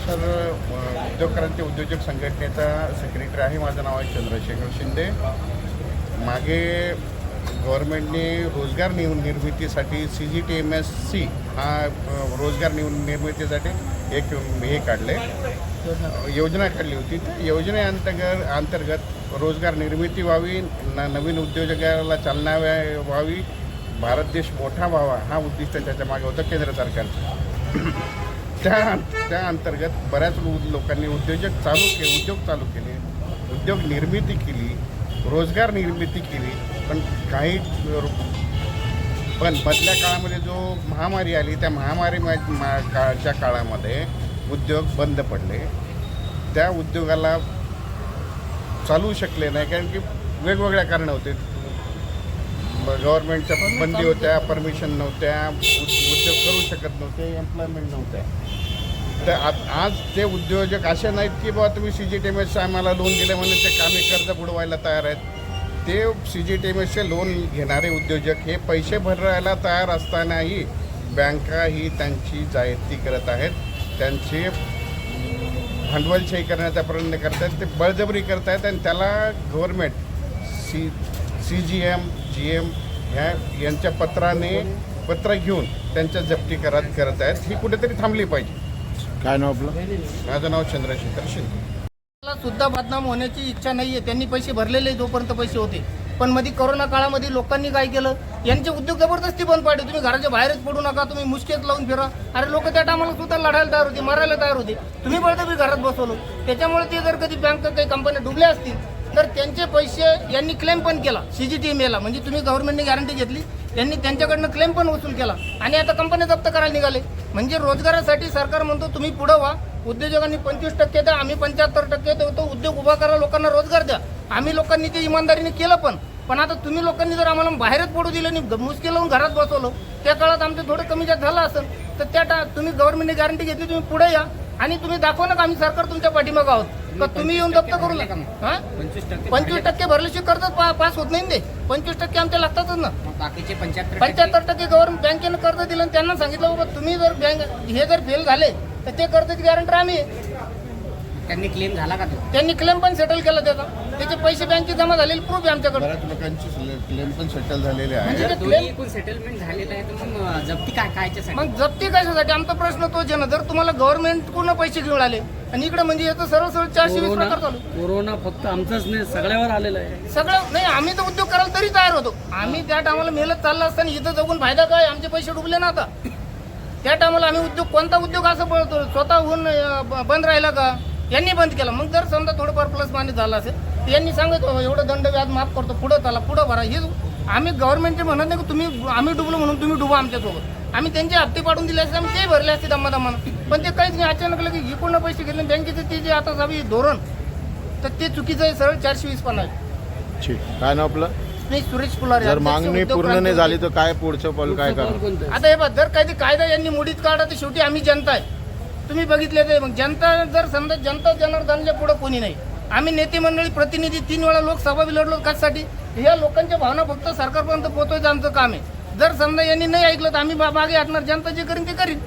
Sir उद्योग क्रांती उद्योजक संघटनेचा सेक्रेटरी आहे. माझं नाव आहे चंद्रशेखर शिंदे. मागे गव्हर्नमेंटने रोजगार निव निर्मितीसाठी C G T M S C हा रोजगार निव निर्मितीसाठी एक हे काढले. योजना काढली होती. त्या योजनेअंतर्गत अंतर्गत रोजगार निर्मिती व्हावी न नवीन उद्योजकाला चालना व्हावी. भारत देश मोठा व्हावा हा उद्दिष्ट त्याच्यामागे होतं केंद्र सरकारचं. त्या त्या अंतर्गत बऱ्याच लोकांनी उद्योजक चालू केले उद्योग चालू केले उद्योग निर्मिती केली रोजगार निर्मिती केली पण काही पण मधल्या काळामध्ये जो महामारी आली त्या महामारी काळच्या काळामध्ये उद्योग बंद पडले. त्या उद्योगाला चालू शकले नाही कारण की वेगवेगळ्या कारणं होते. गव्हर्नमेंटच्या बंदी होत्या परमिशन नव्हत्या उद- उद्योग करू शकत नव्हते एम्प्लॉयमेंट नव्हत्या तर आज ते उद्योजक असे नाहीत की बाबा तुम्ही सी जी टी एम एसचं आम्हाला लोन दिलं म्हणून ते कामे कर्ज बुडवायला तयार आहेत. ते सी जी टी एम एसचे लोन घेणारे उद्योजक हे पैसे भरायला तयार असतानाही बँका ही त्यांची जाहिती करत आहेत. त्यांचे भांडवलशाही करण्याचा प्रयत्न करत आहेत. ते बळजबरी करत आहेत आणि त्याला government C C G M G M ह्या यांच्या पत्राने पत्र घेऊन त्यांच्या जप्ती करत करत आहेत. ही कुठेतरी थांबली पाहिजे. काय नाव आपलं? माझं नाव चंद्रशेखर शिंदे. मला सुद्धा बदनाम होण्याची इच्छा नाहीये. त्यांनी पैसे भरलेले जोपर्यंत पैसे होते. पण मध्ये कोरोना काळामध्ये लोकांनी काय केलं? यांचे उद्योग जबरदस्ती बंद पाडले. तुम्ही घराच्या बाहेरच पडू नका. तुम्ही मुश्केत लावून फिरा. अरे लोक त्या टायमाला सुद्धा लढायला तयार होते मारायला तयार होते. तुम्ही बळजबरी घरात बसवलं. त्याच्यामुळे ते जर कधी बँक काही कंपन्या डुबल्या असतील तर त्यांचे पैसे यांनी क्लेम पण केला. सीजीटीएमएला म्हणजे तुम्ही गव्हर्नमेंटने गॅरंटी घेतली. त्यांनी त्यांच्याकडनं क्लेम पण वसूल केला. आणि आता कंपन्या जप्त करायला निघाले. म्हणजे रोजगारासाठी सरकार म्हणतो तुम्ही पुढं व्हा. उद्योजकांनी पंचवीस टक्के द्या. आम्ही पंच्याहत्तर टक्के देतो उद्योग उभा करा. लोकांना रोजगार द्या. आम्ही लोकांनी ते इमानदारीने केलं पण. पण आता तुम्ही लोकांनी जर आम्हाला बाहेरच पडू दिलं नाही मुश्किल लावून घरात बसवलं त्या काळात आमचं थोडं कमी जास्त झालं असेल तर त्या टा तुम्ही गव्हर्नमेंटने गॅरंटी घेतली तुम्ही पुढे या. आणि तुम्ही दाखवा ना का आम्ही सरकार तुमच्या पाठीमागं आहोत तर तुम्ही येऊन जप्त करू नका हा? पंचवीस टक्के भरल्याशिवाय कर्ज पा- पास होत नाही ना ते पंचवीस टक्के आमच्या लागतातच ना बाकीचे पंच्याहत्तर पंच्याहत्तर टक्के गव्हर्नमेंट बँकेनं कर्ज दिलं आणि त्यांना सांगितलं बाबा तुम्ही जर बँक हे जर फेल झाले तर ते कर्जाची गॅरंटी आम्ही आहे. त्यांनी क्लेम झाला का तो? त्यांनी क्लेम पण सेटल केला त्याचा. त्याचे पैसे बँकेत जमा झालेले प्रूफ आहे आमच्याकडे. बऱ्याच लोकांचे क्लेम पण सेटल झालेले आहे. म्हणजे दोन्ही क्लेम एकूण सेटलमेंट झालेलं आहे तर मग अं, जप्ती काय कायच्यासाठी मग जप्ती कशासाठी? आमचा प्रश्न तोच आहे ना. जर तुम्हाला गव्हर्नमेंट पूर्ण पैसे घेऊन आले आणि इकडे म्हणजे याचं सरळ सरळ चारशे वीस कोरोना प्रकार चालू. कोरोना फक्त आमचाच नाही सगळ्यावर आलेला आहे. सगळं नाही आम्ही तर उद्योग करायला तरी तयार होतो. आम्ही त्या टायमाला मेहनत चालला असताना इथं जगून फायदा काय? आमचे पैसे डुबले ना आता. त्या टायमाला आम्ही उद्योग कोणता उद्योग असं पळतो स्वतःहून अं, ब- बंद राहिला का? यांनी बंद केला. मग जर समजा थोडंफार प्लस माने झालं असेल तर यांनी सांगत "हो, एवढं दंड व्याज माफ करतो पुढं चला पुढं भरा. हे आम्ही गव्हर्नमेंटचे म्हणत नाही की तुम्ही आम्ही डुबलो म्हणून तुम्ही डुबा आमच्यासोबत आम्ही त्यांचे हप्ते पाडून दिले असते आम्ही ते भरले असते दम्मा दम्मानं पण ते काहीच नाही. अचानक लगे इकडनं पैसे घेतले बँकेचे ते जे आता सगळी धोरण तर ते चुकीचं आहे सरळ चारशे वीस पन्नास. ठीक काय नाव आपलं? नाही सुरेश पुलारे जर मागणी पूर्ण नाही झाली तर काय पुढचं पाऊल काय करा? आता हे बघ जर काही कायदा यांनी मोडीत काढा तर शेवटी आम्ही जनता आहे. तुम्ही बघितले ते. मग जनता जर समजा जनता जनार्दनच्या पुढं कोणी नाही. आम्ही नेते मंडळी प्रतिनिधी तीन वेळा लोकसभा लढलो कशासाठी? या लोकांच्या भावना फक्त सरकारपर्यंत पोहोचवायचं आमचं काम आहे. जर समजा यांनी नाही ऐकलं तर आम्ही बा- मागे हटणार. जनता जे करीन ते करीन.